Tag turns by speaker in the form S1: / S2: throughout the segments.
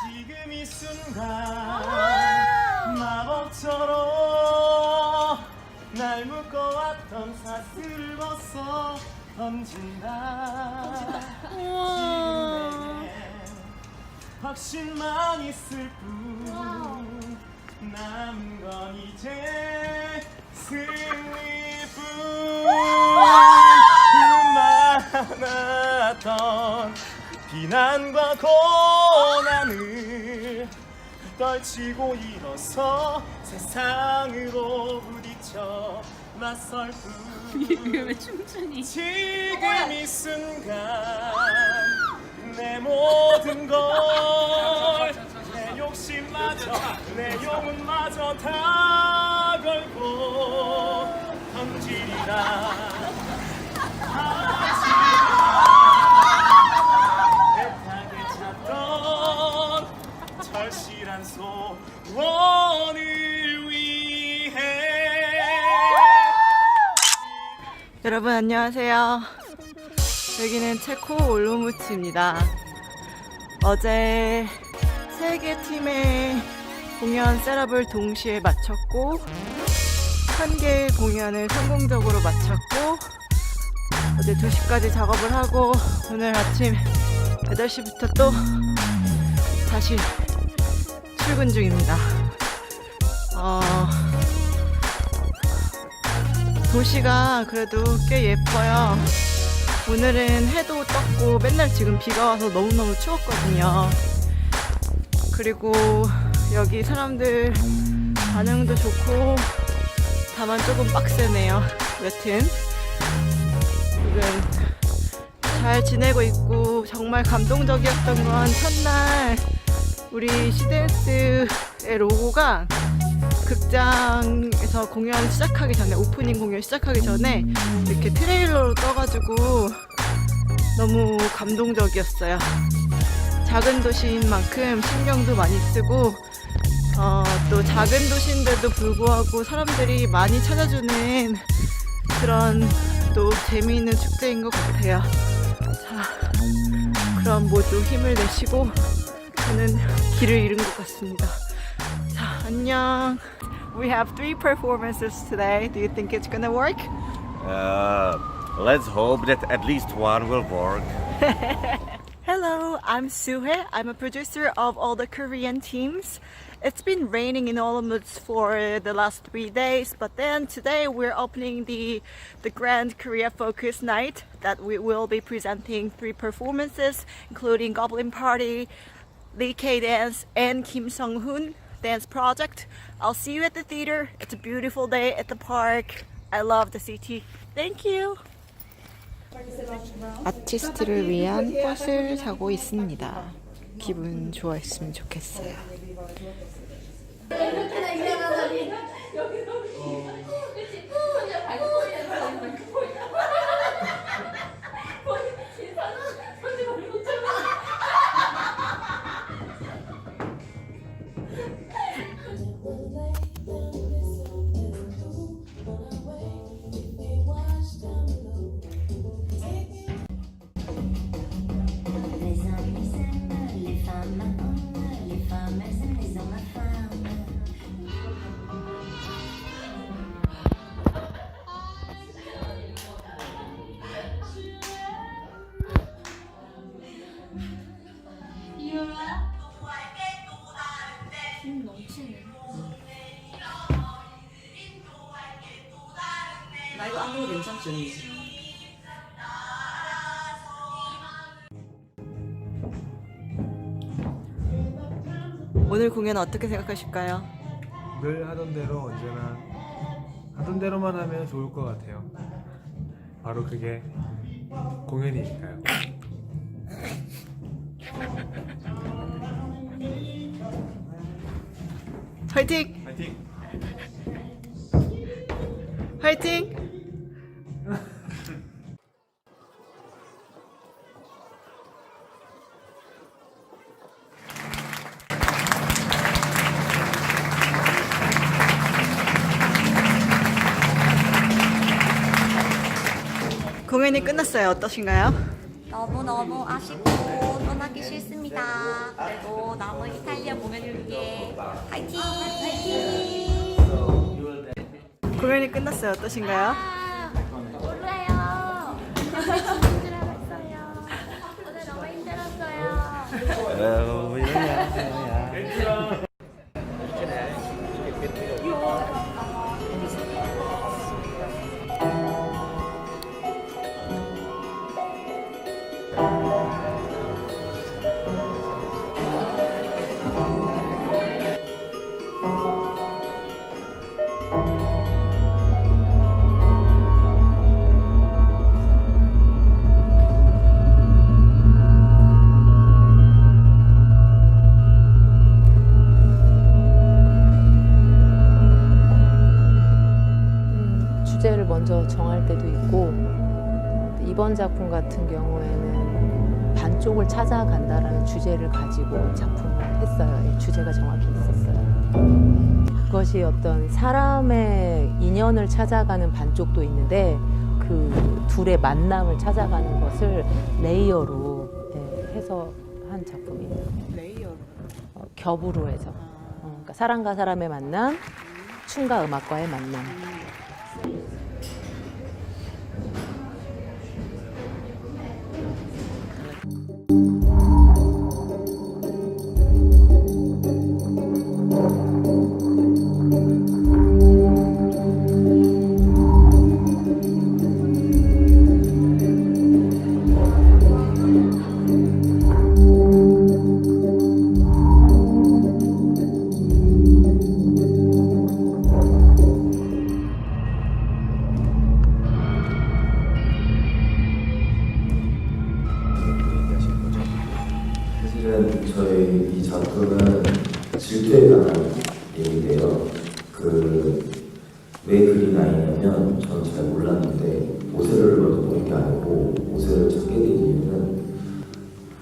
S1: 지금 이 순간 마법처럼 날 묶어왔던 사슬을 벗어 던진다. 지금 내게 확신만 있을 뿐 남은 건 이제 승리뿐. 많았던 비난과 고난을 떨치고 일어서 세상으로 부딪혀 맞설 뿐
S2: 왜 춤추니?
S1: 지금 이 순간 내 모든 걸 내 욕심마저 내 영혼마저 다 걸고 던지리라
S3: 여러분 안녕하세요. 여기는 체코 올로무츠입니다. 어제 세 개 팀의 공연 셋업을 동시에 마쳤고 한 개의 공연을 성공적으로 마쳤고 어제 2시까지 작업을 하고 오늘 아침 8시부터 또 다시 출근 중입니다. 어, 도시가 그래도 꽤 예뻐요. 오늘은 해도 떴고 맨날 지금 비가 와서 너무너무 추웠거든요. 그리고 여기 사람들 반응도 좋고 다만 조금 빡세네요. 여튼 지금 잘 지내고 있고 정말 감동적이었던 건 첫날 우리 시댄스의 로고가 극장에서 공연 시작하기 전에 오프닝 공연 시작하기 전에 이렇게 트레일러로 떠가지고 너무 감동적이었어요. 작은 도시인 만큼 신경도 많이 쓰고 어, 또 작은 도시인데도 불구하고 사람들이 많이 찾아주는 그런 또 재미있는 축제인 것 같아요. 자, 그럼 모두 힘을 내시고 저는 길을 잃은 것 같습니다. 자, 안녕. We have three performances today. Do you think it's gonna work?
S4: Uh, let's hope that at least one will work.
S3: Hello, I'm Suhe. I'm a producer of all the Korean teams. It's been raining in Olomouc for the last three days, but then today we're opening the the Grand Korea Focus Night that we will be presenting three performances, including Goblin Party, Lee K Dance, and Kim Sung Hoon Dance Project. I'll see you at the theater. It's a beautiful day at the park. I love the city. Thank you. 아티스트를 위한 꽃을 사고 있습니다. 기분 좋아했으면 좋겠어요. 나 이거 안 먹어도 괜찮지? 오늘 공연 어떻게 생각하실까요?
S5: 늘 하던 대로 언제나 하던 대로만 하면 좋을 것 같아요. 바로 그게 공연이니까요.
S3: 화이팅!
S5: 파이팅!
S3: 화이팅! 공연이 끝났어요. 어떠신가요?
S6: 너무너무 아쉽고 떠나기 싫습니다. 그래도 남은 이탈리아 공연을 위해 화이팅! 화이팅!
S3: 공연이 끝났어요. 어떠신가요?
S6: 아, 몰라요. 알았어요. 오늘 너무 힘들었어요.
S7: 정할 때도 있고 이번 작품 같은 경우에는 반쪽을 찾아간다라는 주제를 가지고 작품을 했어요. 예, 주제가 정확히 있었어요. 그것이 어떤 사람의 인연을 찾아가는 반쪽도 있는데 그 둘의 만남을 찾아가는 것을 레이어로 예, 해서 한 작품이에요.
S3: 레이어.
S7: 어, 겹으로 해서 어, 그러니까 사람과 사람의 만남, 춤과 음악과의 만남.
S8: 사실은 저희 이 작품은 질투에 관한 얘기인데요. 그왜 그리 나이냐면 저는 잘 몰랐는데 오세를 먼저 보는 게 아니고 오세를 찾게 된 이유는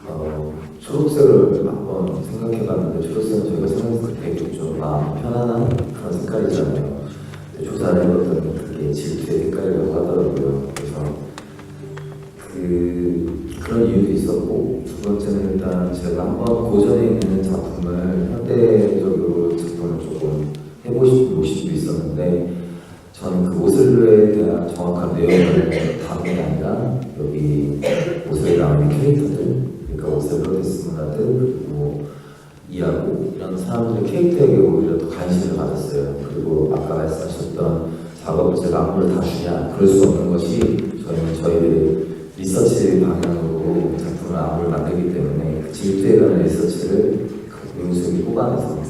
S8: 어, 초록색을 한번 생각해봤는데 초록색은 저희가 생각했을 때좀 마음 편안한 그런 색깔이잖아요. 조사를 해봤더니 그게 질투의 색깔이라고 하더라고요. 그래서 그 그런 이유도 두 번째는 일단 제가 한번 고전에 있는 작품을 현대적으로 작품을 조금 해보고 싶은 욕심도 있었는데 저는 그 오슬로에 대한 정확한 내용을 담은 게 아니라 여기 오슬로에 나오는 캐릭터들 그러니까 오슬로 데스문라드 그리고 이하고 이런 사람들의 캐릭터에게 오히려 더 관심을 가졌어요. 그리고 아까 말씀하셨던 작업을 제가 안무를 다 주냐 그럴 수 없는 것이 저희는 저희들의 리서치 방향으로 그런 암을 만들기 때문에 질대에 관한 리서치를 그 연구소에 뽑아내서